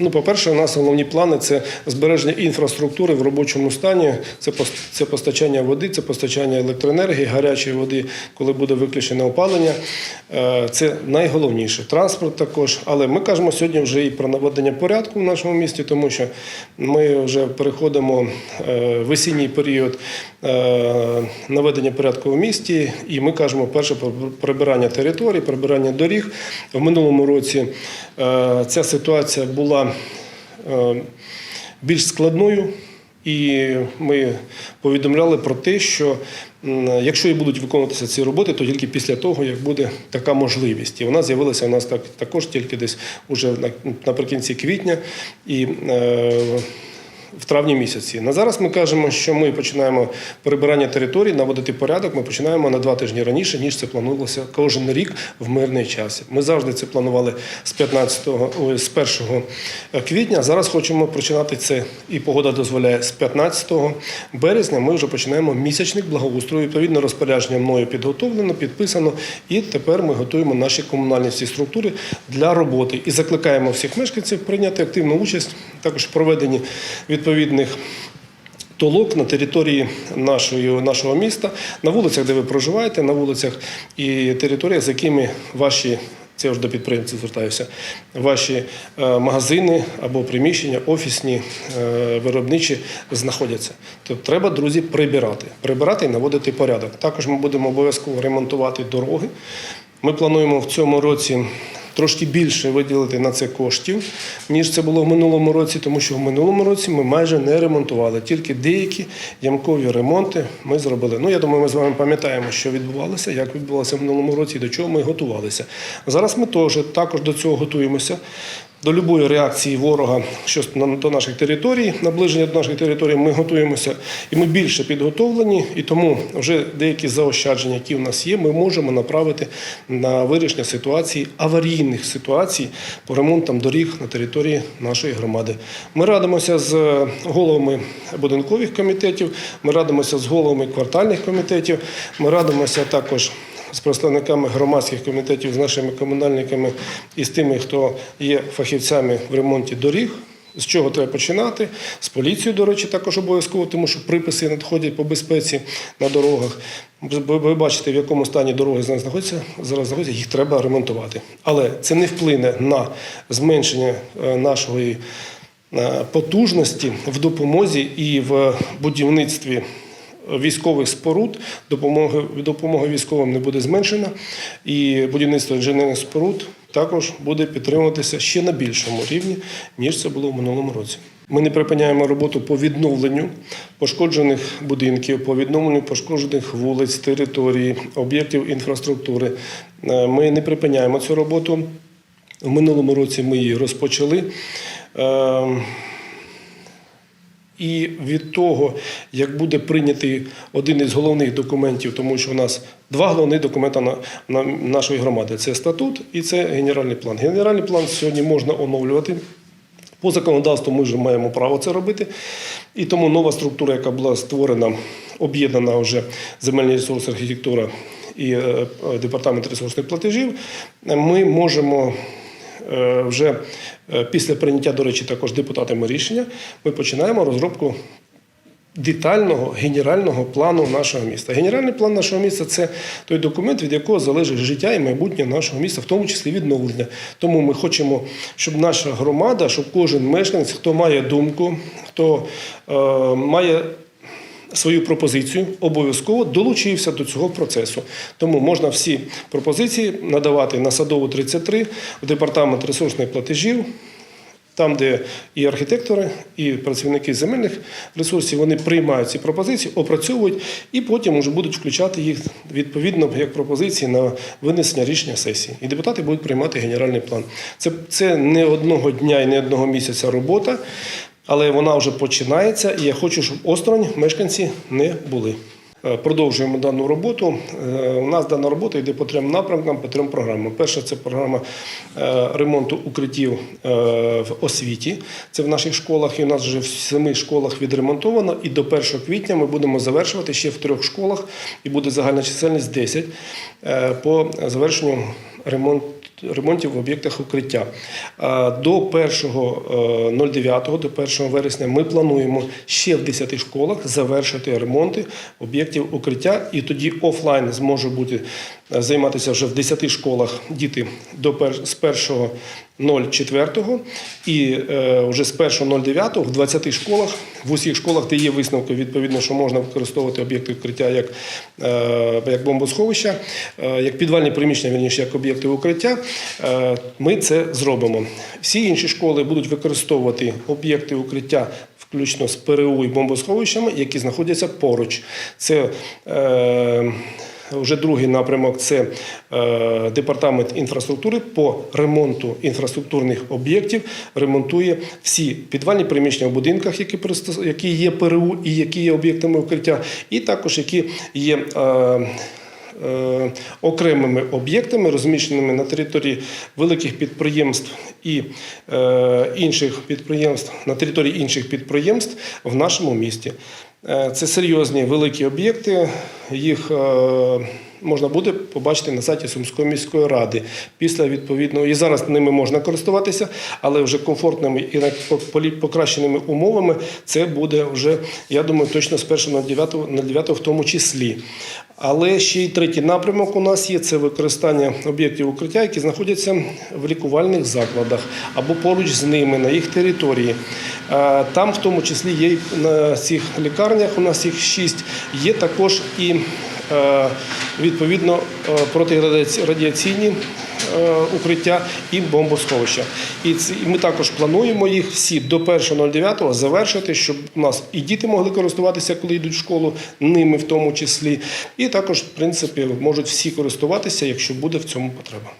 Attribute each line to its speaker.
Speaker 1: Ну, по-перше, у нас головні плани це збереження інфраструктури в робочому стані. Це це постачання води, це постачання електроенергії, гарячої води, коли буде виключене опалення. Е, Це найголовніше. Транспорт також. Але ми кажемо сьогодні вже і про наведення порядку в нашому місті, тому що ми вже переходимо е, в осінній період е, наведення порядку в місті, і ми кажемо перше про прибирання територій, прибирання доріг. В минулому році ця ситуація була е, більш складною. І ми повідомляли про те, що якщо і будуть виконуватися ці роботи, то тільки після того, як буде така можливість. І вона з'явилася у нас так, також тільки десь уже наприкінці квітня і е, в травні місяці. На зараз ми кажемо, що ми починаємо прибирання територій, наводити порядок. Ми починаємо на два тижні раніше, ніж це планувалося кожен рік в мирний час. Ми завжди це планували з 15 ой, з 1 квітня. Зараз хочемо починати це, і погода дозволяє з 15 березня. Ми вже починаємо місячник благоустрою. Відповідно, розпорядження мною підготовлено, підписано, і тепер ми готуємо наші комунальні всі структури для роботи і закликаємо всіх мешканців прийняти активну участь також в проведенні відповідних. Толок на території нашої, нашого міста, на вулицях, де ви проживаєте, на вулицях і територіях, з якими ваші, це вже до підприємців звертаюся, ваші е, магазини або приміщення, офісні, е, виробничі знаходяться. Тобто треба, друзі, прибирати. Прибирати і наводити порядок. Також ми будемо обов'язково ремонтувати дороги. Ми плануємо в цьому році трошки більше виділити на це коштів, ніж це було в минулому році, тому що в минулому році ми майже не ремонтували. Тільки деякі ямкові ремонти ми зробили. Ну, я думаю, ми з вами пам'ятаємо, що відбувалося, як відбувалося в минулому році до чого ми готувалися. Зараз ми теж також до цього готуємося. До любої реакції ворога що до наших територій, наближення до наших територій, ми готуємося і ми більше підготовлені, і тому вже деякі заощадження, які в нас є, ми можемо направити на вирішення ситуації, аварійних ситуацій по ремонтам доріг на території нашої громади. Ми радимося з головами будинкових комітетів, ми радимося з головами квартальних комітетів, ми радимося також з представниками громадських комітетів, з нашими комунальниками і з тими, хто є фахівцями в ремонті доріг. З чого треба починати? З поліцією, до речі, також обов'язково, тому що приписи надходять по безпеці на дорогах. Ви бачите, в якому стані дороги зараз знаходяться, зараз знаходяться, їх треба ремонтувати. Але це не вплине на зменшення е, нашої е, потужності в допомозі і в будівництві військових споруд, допомоги, допомога військовим не буде зменшена, і будівництво інженерних споруд також буде підтримуватися ще на більшому рівні, ніж це було в минулому році. Ми не припиняємо роботу по відновленню пошкоджених будинків, по відновленню пошкоджених вулиць, територій, об'єктів інфраструктури. Е, Ми не припиняємо цю роботу. В минулому році ми її розпочали. І від того, як буде прийнятий один із головних документів, тому що у нас два головних документи на, на нашої громади: це статут і це генеральний план. Генеральний план сьогодні можна оновлювати. По законодавству ми вже маємо право це робити. І тому нова структура, яка була створена, об'єднана вже земельні ресурси, архітектура і е, департамент ресурсних платежів, ми можемо вже е, після прийняття, до речі, також депутатами рішення, ми починаємо розробку детального генерального плану нашого міста. Генеральний план нашого міста це той документ, від якого залежить життя і майбутнє нашого міста, в тому числі відновлення. Тому ми хочемо, щоб наша громада, щоб кожен мешканець, хто має думку, хто е, має свою пропозицію, обов'язково долучився до цього процесу. Тому можна всі пропозиції надавати на садову 33 в департамент ресурсних платежів. Там, де і архітектори, і працівники земельних ресурсів, вони приймають ці пропозиції, опрацьовують і потім вже будуть включати їх відповідно як пропозиції на винесення рішення сесії. І депутати будуть приймати генеральний план. Це, це не одного дня і не одного місяця робота, але вона вже починається, і я хочу, щоб осторонь мешканці не були. Е, Продовжуємо дану роботу. Е, У нас дана робота йде по трьом напрямкам, по трьом програмам. Перша це програма е, ремонту укриттів в освіті. Це в наших школах, і у нас вже в семи школах відремонтовано. І до 1 квітня ми будемо завершувати ще в трьох школах, і буде загальна чисельність 10 е, по завершенню ремонту ремонтів в об'єктах укриття. Е, До 1.09, до 1 вересня ми плануємо ще в 10 школах завершити ремонти об'єктів укриття, і тоді офлайн зможе бути е, займатися вже в 10 школах діти до з 1.04 і е, вже з 1.09 в 20 школах, в усіх школах, де є висновки, відповідно, що можна використовувати об'єкти укриття як, е, як бомбосховища, е, як підвальні приміщення, вірніше, як об'єкти укриття, ми це зробимо. Всі інші школи будуть використовувати об'єкти укриття. Включно з ПРУ і бомбосховищами, які знаходяться поруч. Це е, вже другий напрямок це е, департамент інфраструктури по ремонту інфраструктурних об'єктів. Ремонтує всі підвальні приміщення в будинках, які, які є ПРУ і які є об'єктами укриття, і також які є. Е, е, окремими об'єктами, розміщеними на території великих підприємств і інших підприємств, на території інших підприємств в нашому місті. Е, Це серйозні великі об'єкти. Їх е, можна буде побачити на сайті Сумської міської ради. Після відповідного і зараз ними можна користуватися, але вже комфортними і покращеними умовами це буде вже, я думаю, точно з 1.09 на 9 в тому числі. Але ще й третій напрямок у нас є це використання об'єктів укриття, які знаходяться в лікувальних закладах або поруч з ними на їх території. Там, в тому числі, є на цих лікарнях, у нас їх шість, є також і е, відповідно е, протирадіаційні е, укриття і бомбосховища. І ми також плануємо їх всі до 1.09 завершити, щоб у нас і діти могли користуватися, коли йдуть в школу, ними в тому числі. І також, в принципі, можуть всі користуватися, якщо буде в цьому потреба.